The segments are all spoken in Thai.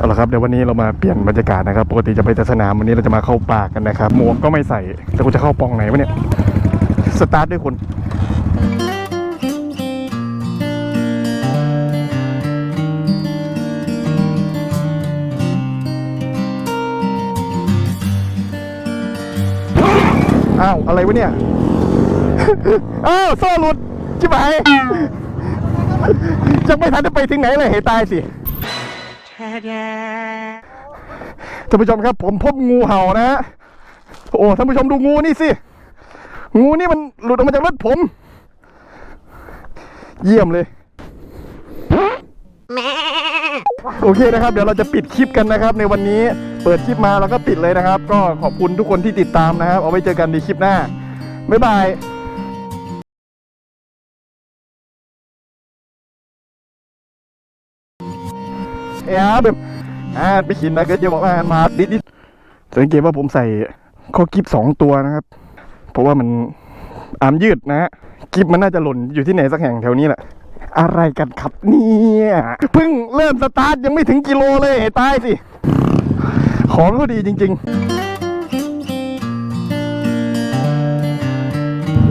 เอาละครับเดี๋ยววันนี้เรามาเปลี่ยนบรรยากาศนะครับ ปกติจะไปแต่สนามวันนี้เราจะมาเข้าป่ากันนะครับ หมวกก็ไม่ใส่แต่กูจะเข้าปองไหนวะเนี่ยสตาร์ทด้วยคนอ้าว อะไรวะเนี่ย อ้าว โซ่หลุดชิบหายจะไม่ทันจะไปถึงไหนเลยเหตายสิ ท่านผู้ชมครับ ผมพบงูเห่านะฮะโอ้ท่านผู้ชมดูงูนี่สิ งูนี่มันหลุดออกมาจากรถผม เยี่ยมเลย โอเคนะครับ เดี๋ยวเราจะปิดคลิปกันนะครับ ในวันนี้เปิดคลิปมาแล้วก็ปิดเลยนะครับ ก็ขอบคุณทุกคนที่ติดตามนะครับ เอาไว้เจอกันในคลิปหน้า บ๊ายบาย แบบอ่าไปขินนะก็จะบอกว่ามาดิดดิดสังเกตว่าผมใส่ข้อกิฟสองตัวนะครับ เพราะว่ามันอามยืดนะฮะกิฟมันน่าจะหล่นอยู่ที่ไหนสักแห่งแถวนี้แหละ อะไรกันครับเนี่ยเพิ่งเริ่มสตาร์ทยังไม่ถึงกิโลเลยให้ตายสิ ของเขาดีจริง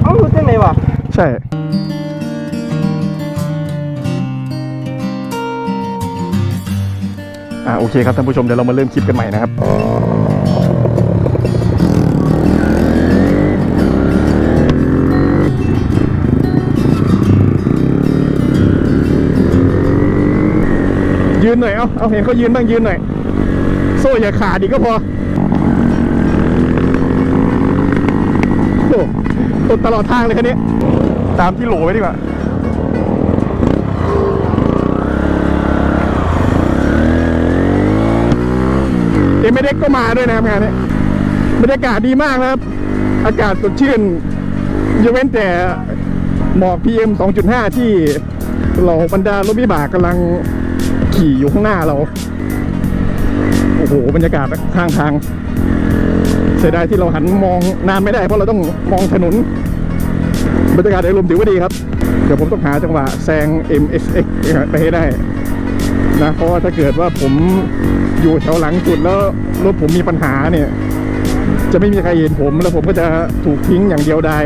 เอ้ารู้จังไงวะๆใช่ อ่าโอเคครับท่านผู้ชมเดี๋ยวเรามาเริ่มคลิปกันใหม่นะครับยืนหน่อยเอาเอาเห็นเขายืนบ้างยืนหน่อย โซ่อย่าขาดอีก็พอโอ้ตดตลอดทางเลยคันนี้ ตามที่โหลไว้ดีกว่า เอ็กก็มาด้วยนะครับงานนี้บรรยากาศดีมากนะครับ อากาศสดชื่นยกเว้นแต่หมอก PM 2.5 ที่เราบรรดารถวิบากกำลังขี่อยู่ข้างหน้าเรา โอ้โห บรรยากาศข้างทาง เสียดายที่เราหันมองนานไม่ได้เพราะเราต้องมองถนน บรรยากาศโดยรวมถือว่าดีครับ เดี๋ยวผมต้องหาจังหวะแซง MSX ไปให้ได้ นะเพราะว่าถ้าเกิดว่าผมอยู่แถวหลังสุดแล้วรถผมมีปัญหาเนี่ย จะไม่มีใครเห็นผมแล้วผมก็จะถูกทิ้งอย่างเดียวดาย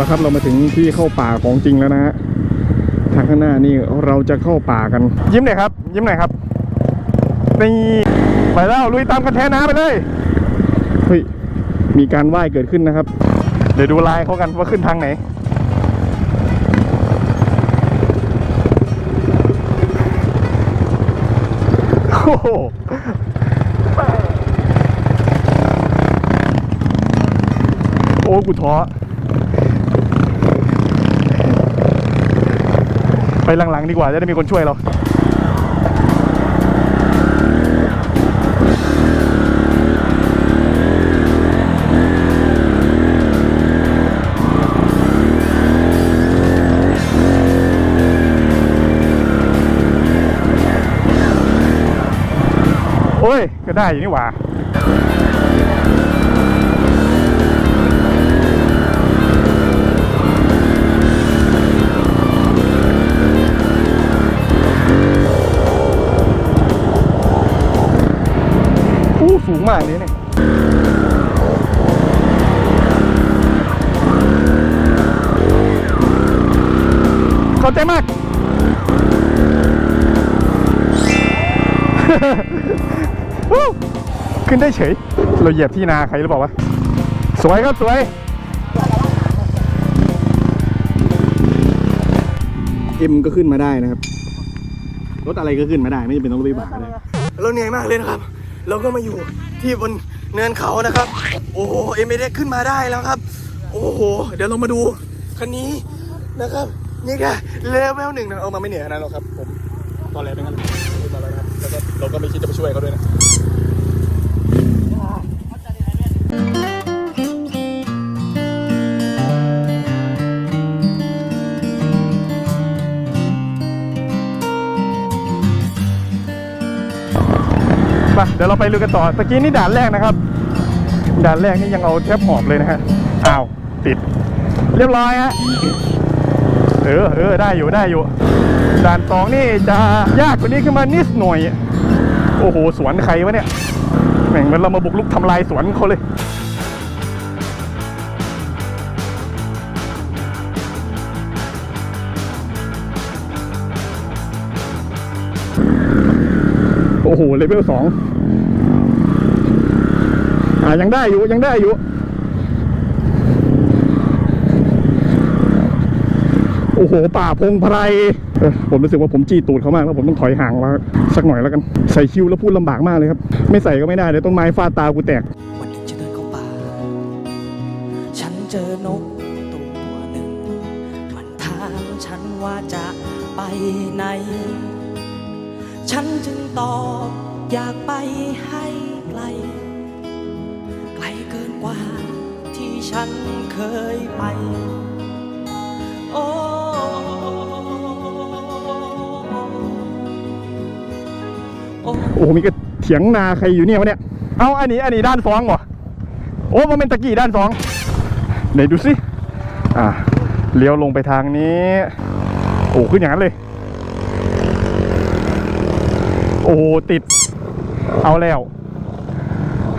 ละครับเรามาถึงที่เข้าป่าของจริงแล้วนะฮะทางข้างหน้านี่เราจะเข้าป่ากัน ยิ้มหน่อยครับ ยิ้มหน่อยครับนี่ไปแล้วลุยตามกันแทน้ำไปเลยเฮ้ยมีการไหว้เกิดขึ้นนะครับ เดี๋ยวดูลายเขากันว่าขึ้นทางไหนโอ้โหโอ้กูท้อ ไปหลังๆดีกว่าจะได้มีคนช่วยเราโอ้ย ก็ได้อยู่นี่หว่า สูงมากเลยเนี่ยขอบใจมากวู้ขึ้นได้เฉย เราเหยียบที่นาใครหรือเปล่าวะ สวยครับสวย เอ็มก็ขึ้นมาได้นะครับ รถอะไรก็ขึ้นมาได้ไม่จำเป็นต้องรถวิบากก็ได้เราเหนื่อยมากเลยนะครับ เราก็มาอยู่ที่บนเนินเขานะครับ โอ้โหเอ็มเดขึ้นมาได้แล้วครับ โอ้โห เดี๋ยวเรามาดูคันนี้นะครับ นี่ค่ะเลเวลหนึ่งนะเอามาไม่เหนื่อยขนาดนั้นหรอกครับ ผมตอนแรกเป็นงั้นแล้วนะครับเราก็ไม่คิดจะไปช่วยเขาด้วยนะ ปเดี๋ยวเราไปลุยกันต่อตะกี้นี่ด่านแรกนะครับ ด่านแรกนี่ยังเอาแทบหมอบเลยนะฮะอ้าวติด เรียบร้อยฮะเออเออได้อยู่ได้อยู่ ด่านสองนี่จะยากกว่านี้ขึ้นมานิดหน่อย โอ้โหสวนใครวะเนี่ยแม่งเหมันเรามาบุกลุกทำลายสวนเขาเลย โอ้โหเลเวลสองอ่ายังได้อยู่ยังได้อยู่ โอ้โห ป่าพงไพรผมรู้สึกว่าผมจี้ตูดเขามากแล้วผมต้องถอยห่างมาสักหน่อยแล้วกัน ใส่คิวแล้วพูดลำบากมากเลยครับ ไม่ใส่ก็ไม่ได้เดี๋ยวต้นไม้ฟาดตากูแตก วันหนึ่งจะเดินเข้าป่า ฉันเจอนกตัวหนึ่ง มันถามฉันว่าจะไปไหน ฉันจึงตอบอยากไปให้ไกล ไกลเกินกว่าที่ฉันเคยไป โอ้โอ้โหมีกระเถียงนาใครอยู่เนี่ยวะเนี่ย เอาอันนี้อันนี้ด้านสองบ่โอ้มันเป็นตะกี้ด้านสองไหนดูสิ อ่าเลี้ยวลงไปทางนี้ โอ้ขึ้นอย่างนั้นเลย โอ้ติด เอาแล้ว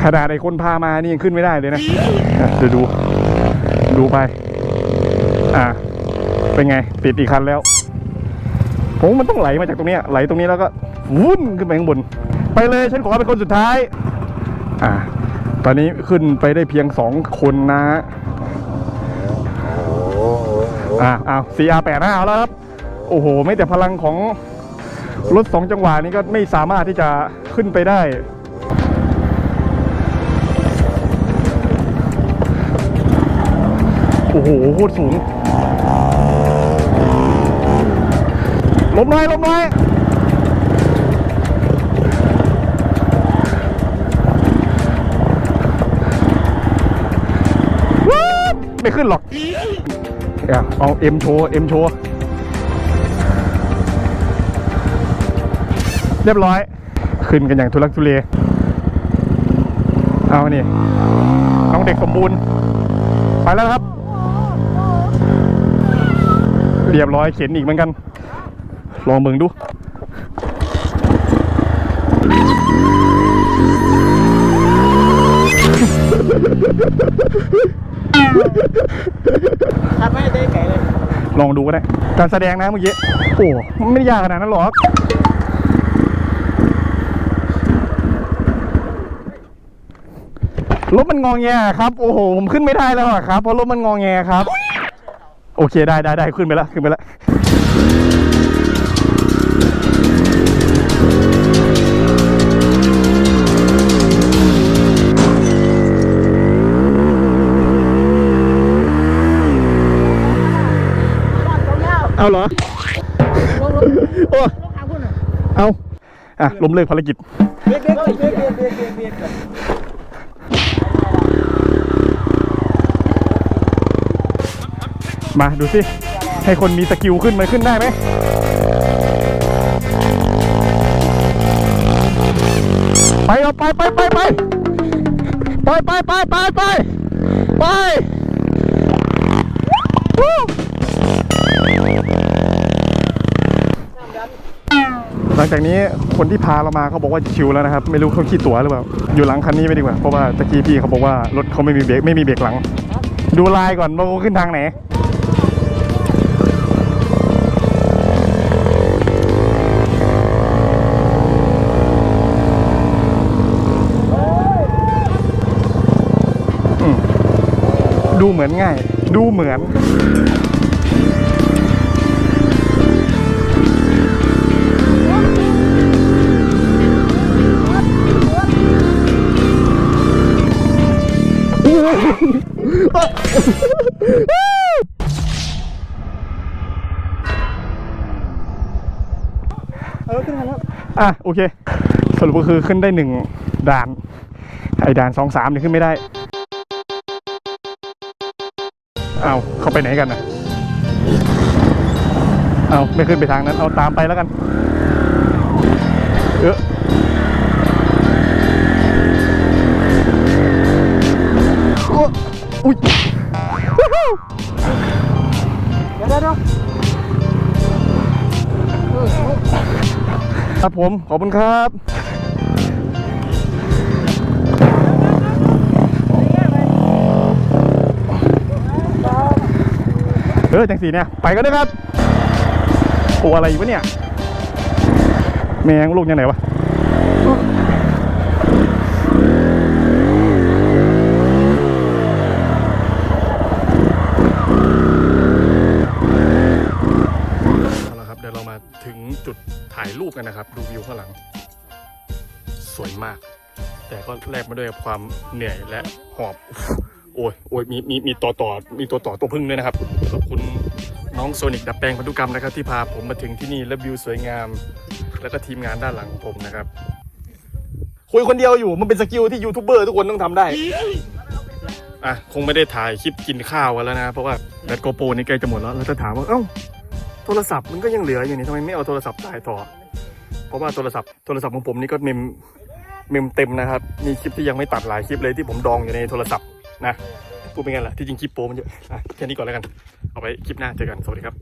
ขนาดไอ้คนพามานี่ยังขึ้นไม่ได้เลยนะอะเดี๋ยวดู ดูไป อ่าเป็นไง ติดอีกคันแล้วผมมันต้องไหลมาจากตรงนี้ไหลตรงนี้แล้วก็วุ่นขึ้นไปข้างบน ไปเลยฉันขอเป็นคนสุดท้าย อ่า ตอนนี้ขึ้นไปได้เพียงสองคนนะอ่าเอา CR85 เอาแล้วครับ โอ้โห ไม่แต่พลังของ รถสองจังหวะนี้ก็ไม่สามารถที่จะขึ้นไปได้ โอ้โหโคตรสูงลบหน่อยลบหน่อยวู้ไม่ขึ้นหรอกเอาเอาเอ็มโชว์เอ็มโชว์ เรียบร้อย ขึ้นกันอย่างทุลักทุเลเอานี่น้องเด็กสมบูรณ์ ไปแล้วนะครับ เรียบร้อยเข็นอีกเหมือนกัน ลองเบิ่งดูทำไม่ได้ไก่เลย ลองดูก็ได้ การแสดงนะเมื่อกี้ โอ้ ไม่ได้ยากขนาดนั้นหรอก ถมันงองแงครับ โอ้โห ผมขึ้นไม่ได้แล้วอะครับ เพราะรถมันงองแงครับ โอเคได้ได้ได้ขึ้นไปแล้วขึ้นไปแล้วเอาเหรอ โอ้เอา อะล้มเลิกภารกิจ เบียดเบียดเบียดเบียดเบียดเบียดเบียด มาดูสิ ให้คนมีสกิลขึ้นมันขึ้นได้ไหมไปเอาไปไปไปไปไปไปไปไปไปไปหลังจากนี้คนที่พาเรามาเขาบอกว่าชิวแล้วนะครับ ไม่รู้เขาขี้ตั๋วหรือเปล่า อยู่หลังคันนี้ไปดีกว่าเพราะว่าตะกี้พี่เขาบอกว่ารถเขาไม่มีเบรกไม่มีเบรกหลัง ดูลายก่อนว่าเขาขึ้นทางไหน ดูเหมือนง่าย ดูเหมือน เอาขึ้นมแล้ว อะ โอเค สรุปก็คือขึ้นได้หนึ่งด่าน ไอ้ด่านสองสามเนี่ยขึ้นไม่ได้ เอาเขาไปไหนกันนะเอาไม่ขึ้นไปทางนั้น เอาตามไปแล้วกัน เออโอ้อุ้ยวู้ฮู้ครับผม ขอบคุณครับ ออจังสีเนี่ยไปกันนะครับโอ้อะไรวะเนี่ย แมงลูกยังไหนวะเอาละครับเดี๋ยวเรามาถึงจุดถ่ายรูปกันนะครับ ดูวิวข้างหลัง สวยมาก แต่ก็แลกมาด้วยความเหนื่อยและหอบ โอ้ยโอ้ยมีมีมีต่อต่อมีตัวต่อตัวพึ่งด้วยนะครับขอบคุณน้องโซนิกดับแปลงพันธุกรรมนะครับที่พาผมมาถึงที่นี่และวิวสวยงาม แล้วก็ทีมงานด้านหลังของผมนะครับคุยคนเดียวอยู่มันเป็นสกิลที่ยูทูบเบอร์ทุกคนต้องทำได้อะคงไม่ได้ถ่ายคลิปกินข้าวกันแล้วนะ เพราะว่าแบตโกโปรนี่ใกล้จะหมดแล้วเราจะถามว่าเอ้าโทรศัพท์มันก็ยังเหลืออยู่นี่ทำไมไม่เอาโทรศัพท์ถ่ายต่อ เพราะว่าโทรศัพท์โทรศัพท์ของผมนี่ก็เมมเมมเต็มนะครับ มีคลิปที่ยังไม่ตัดหลายคลิปเลยที่ผมดองอยู่ในโทรศัพท์ นะพูดเป็นไงล่ะที่จริงคลิปโป้มันเยอะอะแค่นี้ก่อนแล้วกัน เอาไว้คลิปหน้าเจอกัน สวัสดีครับ